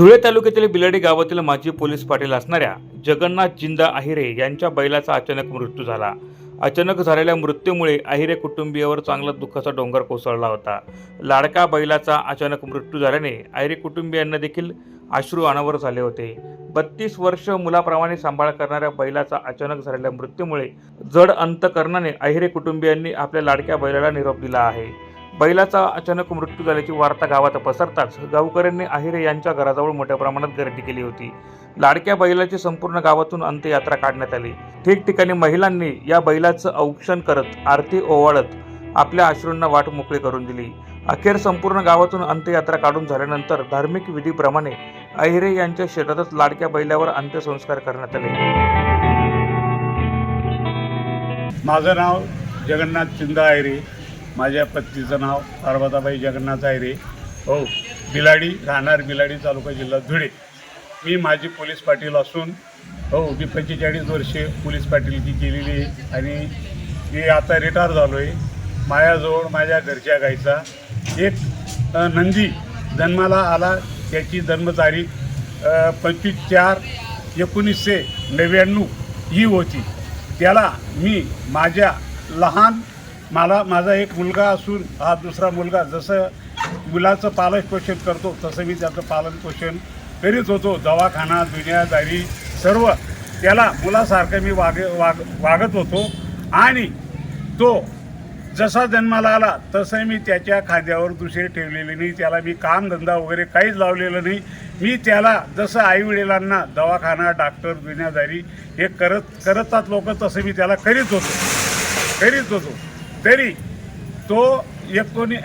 धुळे तालुक्यातील बिलाडी गावातील माजी पोलीस पाटील असणाऱ्या जगन्नाथ जिंदा आहिरे यांच्या बैलाचा अचानक मृत्यू झाला. अचानक झालेल्या मृत्यूमुळे आहिरे कुटुंबियावर चांगला दुःखाचा डोंगर कोसळला होता. लाडका बैलाचा अचानक मृत्यू झाल्याने आहिरे कुटुंबियांना देखील अश्रू अनावर झाले होते. बत्तीस वर्ष मुलाप्रमाणे सांभाळ करणाऱ्या बैलाचा अचानक झालेल्या मृत्यूमुळे जड अंतकरणाने आहिरे कुटुंबियांनी आपल्या लाडक्या बैलाला निरोप दिला आहे. बैलाचा अचानक मृत्यू झाल्याची वार्ता गावात पसरताच गावकऱ्यांनी आहिरे यांच्या घराजवळ मोठ्या प्रमाणात गर्दी केली होती. लाडक्या बैलाची संपूर्ण गावातून अंत्ययात्रा काढण्यात आली. ठिकठिकाणी महिलांनी या बैलाचं औक्षण करत आरती ओवाळत आपल्या अश्रूंना वाट मोकळी करून दिली. अखेर संपूर्ण गावातून अंत्ययात्रा काढून झाल्यानंतर धार्मिक विधीप्रमाणे अहिरे यांच्या शेतातच लाडक्या बैलावर अंत्यसंस्कार करण्यात आले. माझं नाव जगन्नाथ चिंदा अहिरे. माझ्या पत्नीचं नाव पार्वताबाई जगन्नाथ आयरे हो बिलाडी राहणार बिलाडी तालुका जिल्हा धुळे. मी माझी पोलीस पाटील असून हो मी पंचेचाळीस वर्षे पोलीस पाटीलकी केलेली आहे. आणि मी आता रिटायर झालो आहे माझ्याजवळ माझ्या घरच्या गाईचा एक नंदी जन्माला आला. त्याची जन्मतारीख पंचवीस चार एकोणीसशे नव्याण्णव ही होती. त्याला मी माझ्या लहान मला माझा एक मुलगा असून हा दुसरा मुलगा जसं मुलाचं पालन पोषण करतो तसं मी त्याचं पालन पोषण करीत होतो. दवाखाना दुनियादारी सर्व. त्याला मुलासारखं मी वागे वाग वागत होतो. आणि तो जसा जन्माला आला तसं मी त्याच्या खांद्यावर दुसरे ठेवलेले नाही. त्याला मी कामधंदा वगैरे काहीच लावलेलं नाही. मी त्याला जसं आईवडिलांना दवाखाना डॉक्टर दुनियादारी हे करत करतात लोक तसं मी त्याला करीत होतो. करीत होतो. तरी तो एकोणी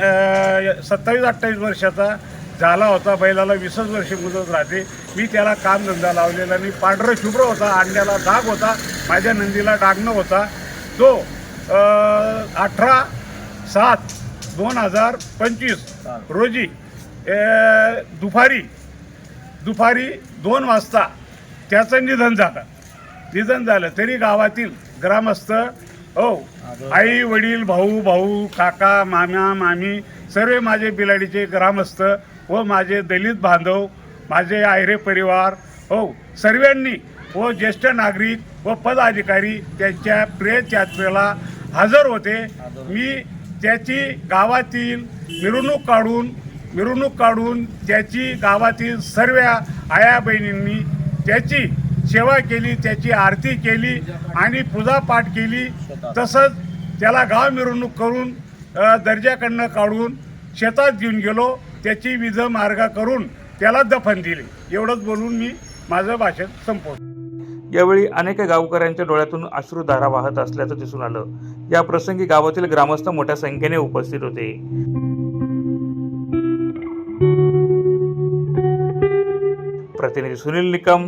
सत्तावीस अठ्ठावीस वर्षाचा झाला होता. बैलाला वीसच वर्ष मुदत राहते. मी त्याला कामधंदा लावलेला. मी पांढरं शुभ्र होता. अंड्याला डाग होता. माझ्या नंदीला डागणं न होता. तो अठरा सात दोन हजार पंचवीस रोजी दुपारी दुपारी दोन वाजता त्याचं निधन झालं. निधन झालं. तरी गावातील ग्रामस्थ हो. आई वडील भाऊ भाऊ काका मामा मामी सर्व माझे बिलाडीचे ग्रामस्थ व माझे दलित बांधव माझे आयरे परिवार हो. सर्वांनी व ज्येष्ठ नागरिक व पदाधिकारी त्यांच्या प्रेत यात्रेला हजर होते. मी त्याची गावातील मिरवणूक काढून मिरवणूक काढून त्याची गावातील सर्व आया बहिणींनी त्याची सेवा केली त्याची आरती केली आणि पूजापाठ केली. तसंच त्याला गाव मिरवणूक करून अ, दर्जाकडनं काढून शेतात घेऊन गेलो. त्याची विध मार्ग करून त्याला दफन दिले. एवढंच बोलून मी माझं भाषण संपवलं यावेळी अनेक गावकऱ्यांच्या डोळ्यातून अश्रुधारा वाहत असल्याचं दिसून आलं. या प्रसंगी गावातील ग्रामस्थ मोठ्या संख्येने उपस्थित होते. प्रतिनिधी सुनील निकम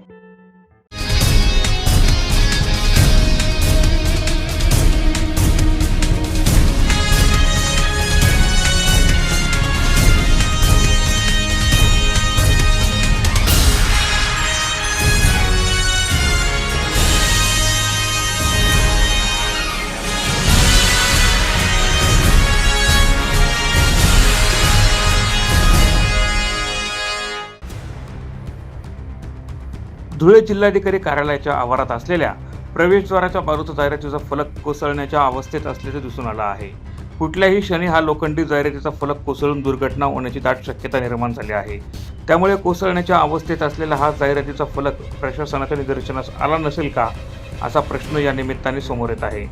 धुळे जिल्हाधिकारी कार्यालयाच्या आवारात असलेल्या प्रवेशद्वाराच्या बाजूचा जाहिरातीचा फलक कोसळण्याच्या अवस्थेत असल्याचे दिसून आलं आहे. कुठल्याही क्षणी हा लोखंडी जाहिरातीचा फलक कोसळून दुर्घटना होण्याची दाट शक्यता निर्माण झाली आहे. त्यामुळे कोसळण्याच्या अवस्थेत असलेला हा जाहिरातीचा फलक प्रशासनाच्या निदर्शनास आला नसेल का असा प्रश्न या निमित्ताने समोर येत आहे.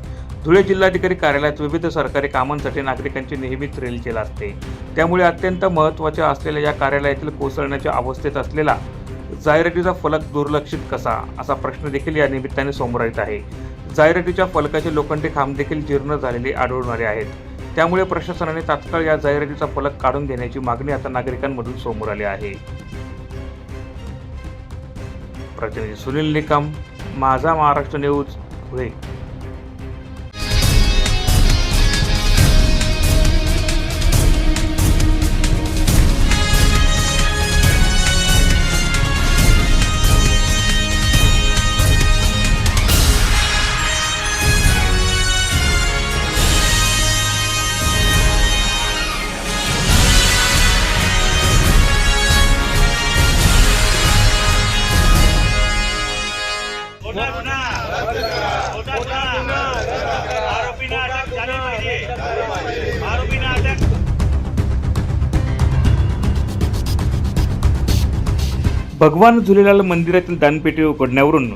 धुळे जिल्हाधिकारी कार्यालयात विविध सरकारी कामांसाठी नागरिकांची नेहमीच रेलचेल असते. त्यामुळे अत्यंत महत्त्वाच्या असलेल्या या कार्यालयातील कोसळण्याच्या अवस्थेत असलेला जाहिरातीचा फलक दुर्लक्षित कसा असा प्रश्न देखील या निमित्ताने समोर येत आहे. जाहिरातीच्या फलकाचे लोखंडी खांब देखील जीर्ण झालेले आढळून आले आहेत. त्यामुळे प्रशासनाने तात्काळ या जाहिरातीचा फलक काढून घेण्याची मागणी आता नागरिकांमधून समोर आली आहे. प्रतिनिधी सुनील निकम माझा महाराष्ट्र न्यूज धुळे भगवान झुलेलाल मंदिरातील दानपेटी उघडण्यावरून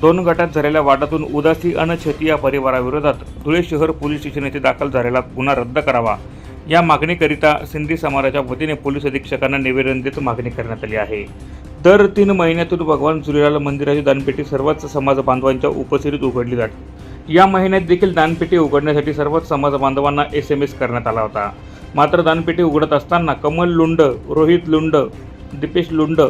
दोन गटात झालेल्या वादातून उदासी अन छतिया परिवाराविरोधात धुळे शहर पोलीस स्टेशन येथे दाखल झालेला गुन्हा रद्द करावा. या मागणीकरिता सिंधी समाजाच्या वतीने पोलीस अधीक्षकांना निवेदन देत मागणी करण्यात आली आहे. दर तीन महिन्यातून भगवान झुलेलाल मंदिराची दानपेटी सर्वच समाज बांधवांच्या उपस्थितीत उघडली जाते. या महिन्यात देखील दानपेटी उघडण्यासाठी सर्वच समाज बांधवांना एस एम एस करण्यात आला होता. मात्र दानपेटी उघडत असताना कमल लुंड रोहित लुंड दीपेश लुंड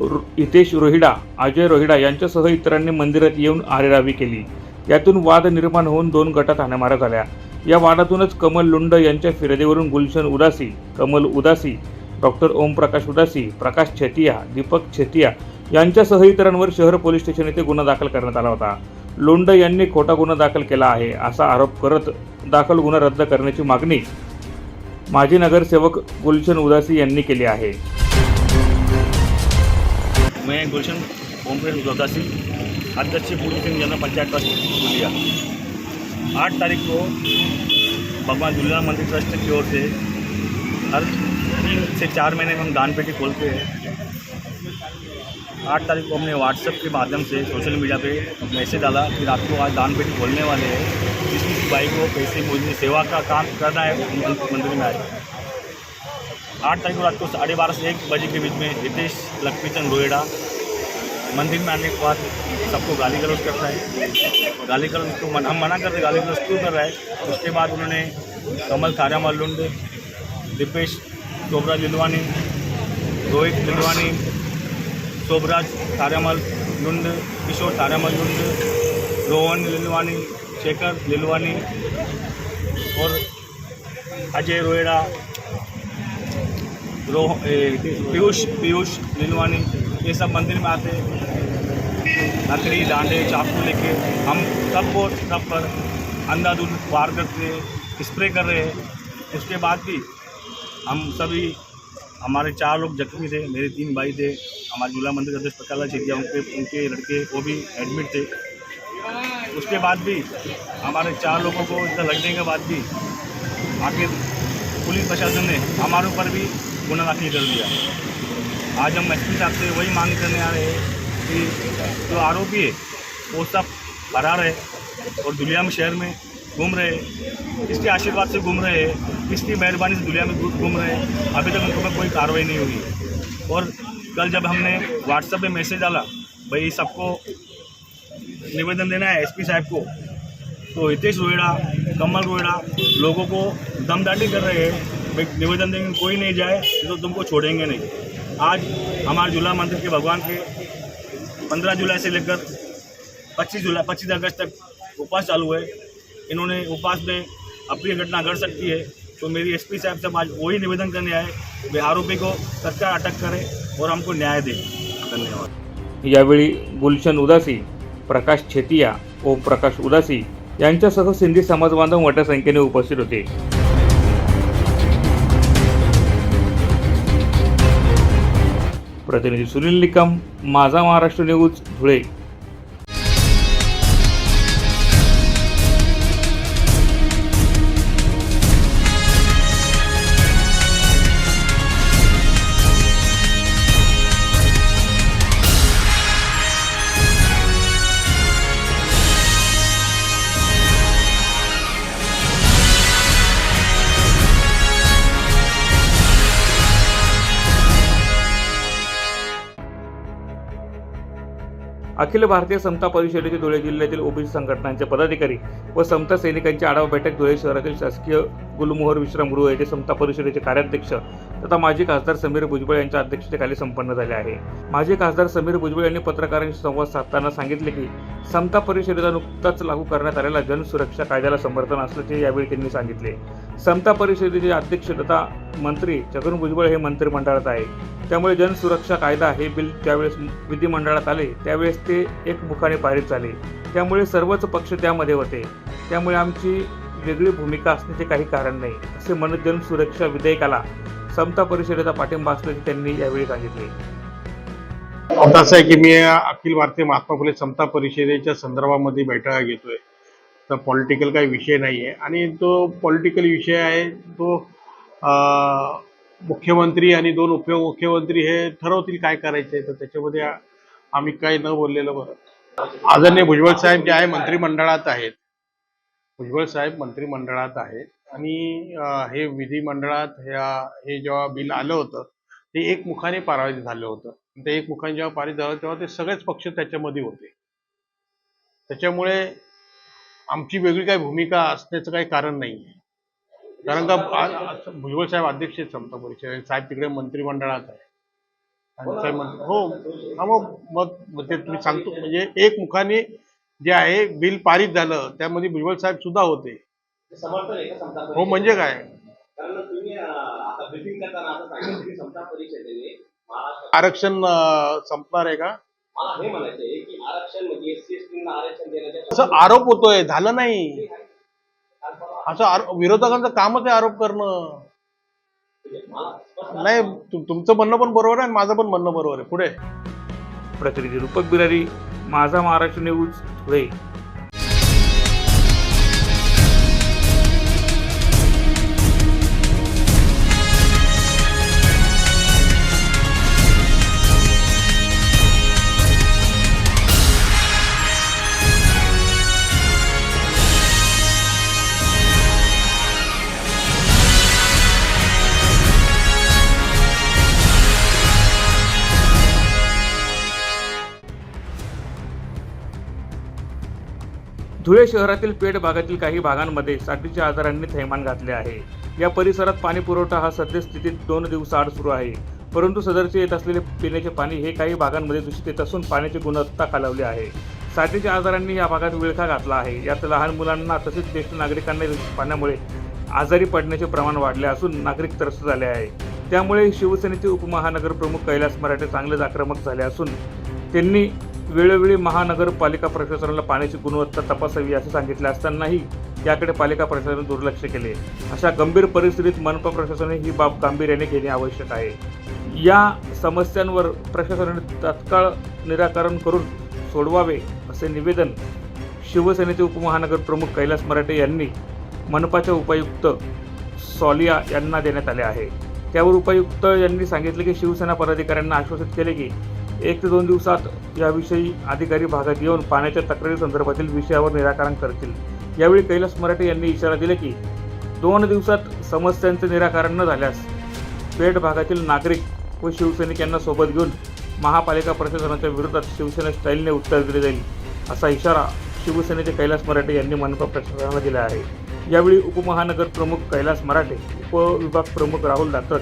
हितेश रोहिडा अजय रोहिडा यांच्यासह इतरांनी मंदिरात येऊन आरेरावी केली. यातून वाद निर्माण होऊन दोन गटात हाणामाऱ्या झाल्या. या वादातूनच कमल लुंड यांच्या फिर्यादीवरून गुलशन उदासी कमल उदासी डॉक्टर ओमप्रकाश उदासी प्रकाश छेतिया दीपक छेतिया यांच्यासह इतरांवर शहर पोलीस स्टेशन येथे गुन्हा दाखल करण्यात आला होता. लोंड यांनी खोटा गुन्हा दाखल केला आहे असा आरोप करत दाखल गुन्हा रद्द करण्याची मागणी माजी नगरसेवक गुलशन उदासी यांनी केली आहे. मैं गुलशन, ओम प्रकाश उदासी अध्यक्ष पूर्व सिंह जनरल पंचायत ट्रस्ट दुलिया आठ तारीख को भगवान झूलेलाल मंदिर ट्रस्ट की ओर से हर तीन से चार महीने में हम दान पेटी खोलते हैं। आठ तारीख को हमने व्हाट्सएप के माध्यम से सोशल मीडिया पे मैसेज डाला कि रात को आज दान पेटी खोलने वाले हैं। जिस भाई को पैसे मुझे सेवा का काम करना है मंदिर में आए। आठ तारीख को रात को साढ़े बारह से एक बजे के बीच में हितेश लक्ष्मीचंद रोहिड़ा मंदिर में आने के बाद सबको गाली गलौज करता है। गाली गलौज को मन, हम मना करते गाली गलौज क्यों कर रहा है? उसके बाद उन्होंने कमल थारामल लुंड दीपेश शोभराज लिलवानी रोहित लिलवानी शोभराज तारामल लुंड किशोर तारामल लुंड रोहन लिलवानी शेखर लिलवानी और अजय रोहिड़ा रोह पीयूष पीयूष लीलवानी ये सब मंदिर में आते लकड़ी डांडे चाकू लेके हम सबको सब पर अंधाधुंध वार करते स्प्रे कर रहे हैं। उसके बाद भी हम सभी, हमारे चार लोग जख्मी थे, मेरे तीन भाई थे, हमारे झूला मंदिर अध्यक्ष प्रकाश छेदिया उनके उनके लड़के, वो भी एडमिट थे। उसके बाद भी हमारे चार लोगों को इतना लगने के बाद भी आखिर पुलिस प्रशासन ने हमारे ऊपर भी गुना दाखिल कर दिया। आज हम एस पी साहब से वही मांग करने आ रहे हैं कि जो आरोपी है, वो सब फरार है और दुनिया में शहर में घूम रहे हैं। किसके आशीर्वाद से घूम रहे हैं किसकी मेहरबानी से दुनिया में घूम रहे हैं। अभी तक उनको पर कोई कार्रवाई नहीं हुई। और कल जब हमने व्हाट्सएप पे मैसेज डाला, भाई, सबको निवेदन देना है एसपी साहब को तो हितेश रोहिड़ा कमल रोहिड़ा लोगों को दमदाटी कर रहे हैं भाई निवेदन देंगे कोई नहीं जाए तो तुमको छोड़ेंगे नहीं। आज हमारे झूला मंदिर के भगवान के पंद्रह जुलाई से लेकर पच्चीस जुलाई पच्चीस अगस्त तक उपवास चालू है। इन्होंने उपवास में अपनी घटना घट सकती है। तो मेरी एसपी साहब से आज वही निवेदन करने आए वे आरोपी को तत्काल अटक करें और हमको न्याय दें। धन्यवाद। यावेळी गुलशन उदासी प्रकाश छेतिया ओम प्रकाश उदासी यांच्यासह सिंधी समाजबांधव मोठ्या संख्येने उपस्थित होते. प्रतिनिधी सुनील निकम माझा महाराष्ट्र न्यूज धुळे. अखिल भारतीय समता परिषदेचे धुळे जिल्ह्यातील ओबीसी संघटनांचे पदाधिकारी व समता सैनिकांची आढावा बैठक धुळे शहरातील शासकीय गुलमोहर विश्रामगृह येथे समता परिषदेचे कार्याध्यक्ष तथा माजी खासदार समीर भुजबळ यांच्या अध्यक्षतेखाली संपन्न झाले आहे. माजी खासदार समीर भुजबळ यांनी पत्रकारांशी संवाद साधताना सांगितले की समता परिषदेचा नुकताच लागू करण्यात आलेला जनसुरक्षा कायद्याला समर्थन असल्याचे यावेळी त्यांनी सांगितले. समता परिषदेचे अध्यक्ष तथा मंत्री छगन भुजबळ हे मंत्रिमंडळात आहे. त्यामुळे जनसुरक्षा कायदा हे बिल ज्यावेळेस विधिमंडळात आले त्यावेळेस ते एकमुखाने पारित झाले. त्यामुळे सर्वच पक्ष त्यामध्ये होते. त्यामुळे आमची वेगळी भूमिका असण्याचे काही कारण नाही असे म्हणत जनसुरक्षा विधेयकाला समता परिषदेचा पाठिंबा असल्याचे त्यांनी यावेळी सांगितले. आता असं आहे की मी अखिल भारतीय महात्मा फुले समता परिषदेच्या संदर्भामध्ये बैठका घेतोय. तर पॉलिटिकल काही विषय नाही आहे आणि तो पॉलिटिकल विषय आहे तो मुख्यमंत्री आणि दोन उपमुख्यमंत्री हे ठरवतील काय करायचे तर त्याच्यामध्ये आम्ही काही न बोललेलं बरं. आदरणीय भुजबळ साहेब जे आहे मंत्रिमंडळात आहेत. भुजबळ साहेब मंत्रिमंडळात आहेत. आणि हे विधिमंडळात ह्या हे जेव्हा बिल आलं होतं ते एक मुखाने पारित झालं होतं. ते एक मुखाने जेव्हा पारित झालं तेव्हा ते सगळेच पक्ष त्याच्यामध्ये होते. त्याच्यामुळे आमची वेगळी काही भूमिका असण्याचं काही कारण नाही आहे. कारण का भुजबळ साहेब अध्यक्ष आहेत समता परिषद साहेब तिकडे मंत्रिमंडळात आहे. आणि साहेब हो हा मग मग मग ते तुम्ही सांगतो म्हणजे एक मुखाने जे आहे बिल पारित झालं त्यामध्ये भुजबळ साहेब सुद्धा होते. समर्थन आहे का समता हो म्हणजे काय? कारण तुम्ही आता ब्रिफिंग करताना असं सांगितलं की समता परिषदेने महाराष्ट्र आरक्षण अं, संपणार आहे का? मला हे म्हणायचं आहे की आरक्षण म्हणजे एस सी एस आरक्षण देण्याच्या असं आरोप होतोय झालं नाही. असं आरो- विरोधकांचं कामच आहे आरोप करणं. मला स्पष्ट नाही तु- तुमचं म्हणणं पण बरोबर आहे आणि माझं पण म्हणणं बरोबर आहे. पुढे. प्रतिनिधी रूपक बिरारी माझा महाराष्ट्र न्यूज धुळे धुळे शहरातील पेठ भागातील काही भागांमध्ये साथीच्या आजारांनी थैमान घातले आहे. या परिसरात पाणी पुरवठा हा सद्यस्थितीत दोन दिवसाआड सुरू आहे. परंतु सदरचे येत असलेले पिण्याचे पाणी हे काही भागांमध्ये दूषित येत असून पाण्याची गुणवत्ता खालावली आहे. साथीच्या आजारांनी या भागात विळखा घातला आहे. यात लहान मुलांना तसेच ज्येष्ठ नागरिकांना पाण्यामुळे आजारी पडण्याचे प्रमाण वाढले असून नागरिक त्रस्त झाले आहे. त्यामुळे शिवसेनेचे उपमहानगर प्रमुख कैलास मराठे चांगलेच आक्रमक झाले असून त्यांनी वेळोवेळी महानगरपालिका प्रशासनाला पाण्याची गुणवत्ता तपासावी असे सांगितले असतानाही याकडे पालिका प्रशासनाने दुर्लक्ष केले. अशा गंभीर परिस्थितीत मनपा प्रशासनाने ही बाब गांभीर्याने घेणे आवश्यक आहे. या समस्यांवर प्रशासनाने तात्काळ निराकरण करून सोडवावे असे निवेदन शिवसेनेचे उपमहानगर प्रमुख कैलास मराठे यांनी मनपाच्या उपायुक्त सॉलिया यांना देण्यात आले आहे. त्यावर उपायुक्त यांनी सांगितले की शिवसेना पदाधिकाऱ्यांना आश्वासित केले की एक ते दोन दिवसात याविषयी अधिकारी भागात येऊन पाण्याच्या तक्रारी संदर्भातील विषयावर निराकरण करतील. यावेळी कैलास मराठे यांनी इशारा दिला की दोन दिवसात समस्यांचे निराकरण न झाल्यास पेठ भागातील नागरिक व शिवसैनिक यांना सोबत घेऊन महापालिका प्रशासनाच्या विरोधात शिवसेना स्टाईलने उत्तर दिले जाईल असा इशारा शिवसेनेचे कैलास मराठे यांनी मनपा प्रशासनाला दिला आहे. यावेळी उपमहानगर प्रमुख कैलास मराठे उपविभाग प्रमुख राहुल दातक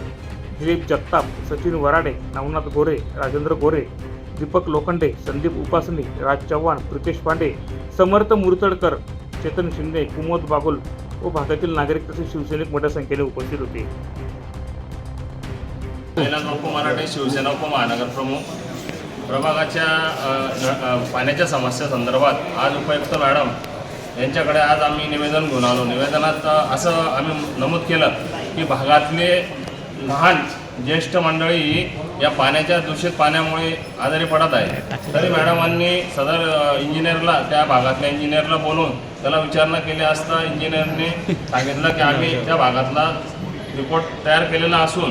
दिलीप जगताप सचिन वराडे नवनाथ गोरे राजेंद्र गोरे दीपक लोखंडे संदीप उपासनी राज चव्हाण प्रितेश पांडे समर्थ मुरतडकर चेतन शिंदे कुमोद बागुल व भागातील नागरिक तसेच शिवसैनिक मोठ्या संख्येने उपस्थित होते. मराठे शिवसेना उपमहानगर प्रमुख. प्रभागाच्या पाण्याच्या समस्या संदर्भात आज उपायुक्त मॅडम यांच्याकडे आज आम्ही निवेदन घेऊन आलो. निवेदनात असं आम्ही नमूद केलं की भागातले लहान ज्येष्ठ मंडळी या पाण्याच्या दूषित पाण्यामुळे आजारी पडत आहे. तरी मॅडमांनी सदर इंजिनियरला त्या भागातल्या इंजिनियरला बोलून त्याला विचारणा केली असता इंजिनियरने सांगितलं की आम्ही त्या भागातला रिपोर्ट तयार केलेला असून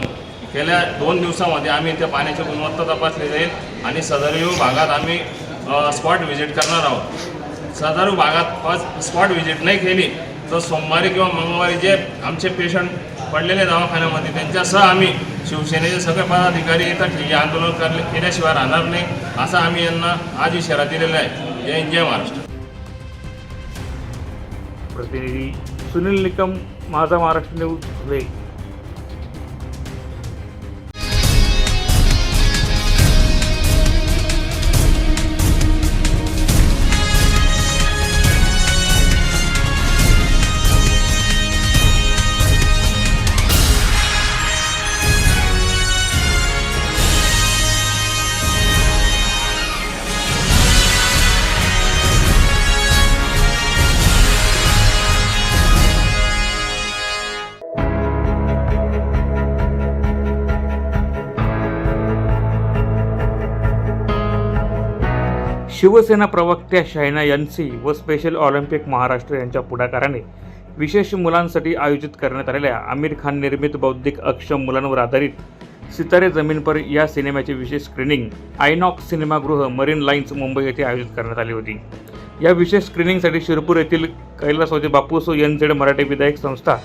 गेल्या दोन दिवसामध्ये आम्ही त्या पाण्याची गुणवत्ता तपासली जाईल आणि सदरीव भागात आम्ही स्पॉट व्हिजिट करणार आहोत. सदरीव भागात स्पॉट व्हिजिट नाही केली तर सोमवारी किंवा मंगळवारी जे आमचे पेशंट पडलेल्या दवाखान्यामध्ये. त्यांच्यासह आम्ही शिवसेनेचे सगळे पदाधिकारी येतात हे आंदोलन करले. केल्याशिवाय राहणार नाही असा आम्ही यांना आज इशारा दिलेला आहे. जय जय महाराष्ट्र. प्रतिनिधी सुनील निकम माझा महाराष्ट्र न्यूज धुळे शिवसेना प्रवक्त्या शायना यांसी व स्पेशल ऑलिम्पिक महाराष्ट्र यांच्या पुढाकाराने विशेष मुलांसाठी आयोजित करण्यात आलेल्या आमिर खान निर्मित बौद्धिक अक्षम मुलांवर आधारित सितारे जमीन पर या सिनेमाची विशेष स्क्रीनिंग आयनॉक्स सिनेमागृह मरीन लाईन्स मुंबई येथे आयोजित करण्यात आली होती. या विशेष स्क्रीनिंगसाठी शिरपूर येथील कैलासवादी बापूसो एन झेड मराठी विधायक संस्था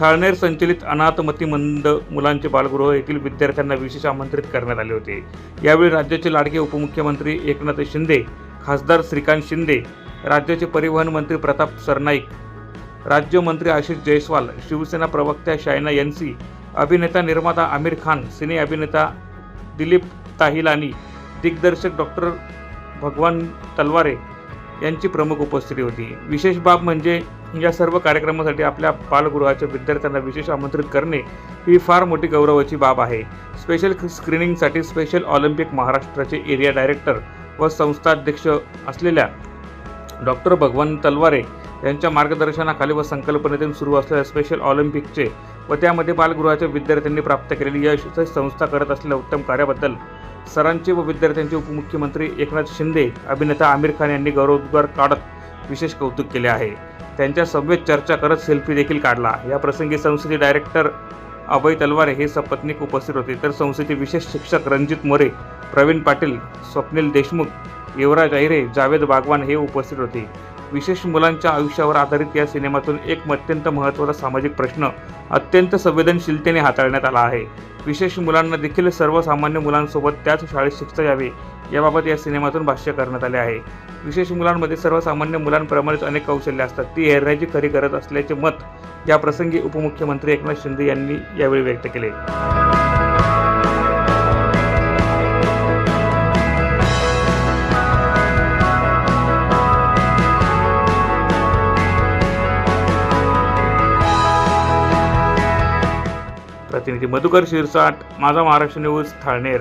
थाळनेर संचलित अनाथमती मंद मुलांचे बालगृह येथील विद्यार्थ्यांना विशेष आमंत्रित करण्यात आले होते. यावेळी राज्याचे लाडके उपमुख्यमंत्री एकनाथ शिंदे खासदार श्रीकांत शिंदे राज्याचे परिवहन मंत्री प्रताप सरनाईक राज्यमंत्री आशिष जयस्वाल शिवसेना प्रवक्त्या शायना यांसी अभिनेता निर्माता आमिर खान सिने अभिनेता दिलीप ताहिलानी दिग्दर्शक डॉक्टर भगवान तलवारे यांची प्रमुख उपस्थिती होती. विशेष बाब म्हणजे या सर्व कार्यक्रमासाठी आपल्या बालगृहाच्या विद्यार्थ्यांना विशेष आमंत्रित करणे ही फार मोठी गौरवाची बाब आहे. स्पेशल स्क्रीनिंगसाठी स्पेशल ऑलिम्पिक महाराष्ट्राचे एरिया डायरेक्टर व संस्थाध्यक्ष असलेल्या डॉक्टर भगवान तलवारे यांच्या मार्गदर्शनाखाली व संकल्पनेतून सुरू असलेल्या स्पेशल ऑलिम्पिकचे व त्यामध्ये बालगृहाच्या विद्यार्थ्यांनी प्राप्त केलेली यश संस्था करत असलेल्या उत्तम कार्याबद्दल सरांचे व विद्यार्थ्यांचे उपमुख्यमंत्री एकनाथ शिंदे अभिनेता आमिर खान यांनी गौरवोद्गार काढत विशेष कौतुक केले आहे. त्यांच्या सभेत चर्चा करत सेल्फी देखील काढला. या प्रसंगी संस्थेचे डायरेक्टर अभय तलवारे हे सपत्नीक उपस्थित होते. तर संस्थेचे विशेष शिक्षक रणजित मोरे प्रवीण पाटील स्वप्नील देशमुख युवराज अहिरे जावेद बागवान हे उपस्थित होते. विशेष मुलांच्या आयुष्यावर आधारित या सिनेमातून एक अत्यंत महत्त्वाचा सामाजिक प्रश्न अत्यंत संवेदनशीलतेने हाताळण्यात आला आहे. विशेष मुलांना देखील सर्वसामान्य मुलांसोबत त्याच शाळेत शिकता यावे याबाबत या सिनेमातून भाष्य करण्यात आले आहे. विशेष मुलांमध्ये सर्वसामान्य मुलांप्रमाणेच अनेक कौशल्य असतात. ती हेरण्याची खरी गरज असल्याचे मत या प्रसंगी उपमुख्यमंत्री एकनाथ शिंदे यांनी यावेळी व्यक्त केले. प्रतिनिधी मधुकर शिरसाट माझा महाराष्ट्र न्यूज थाळनेर.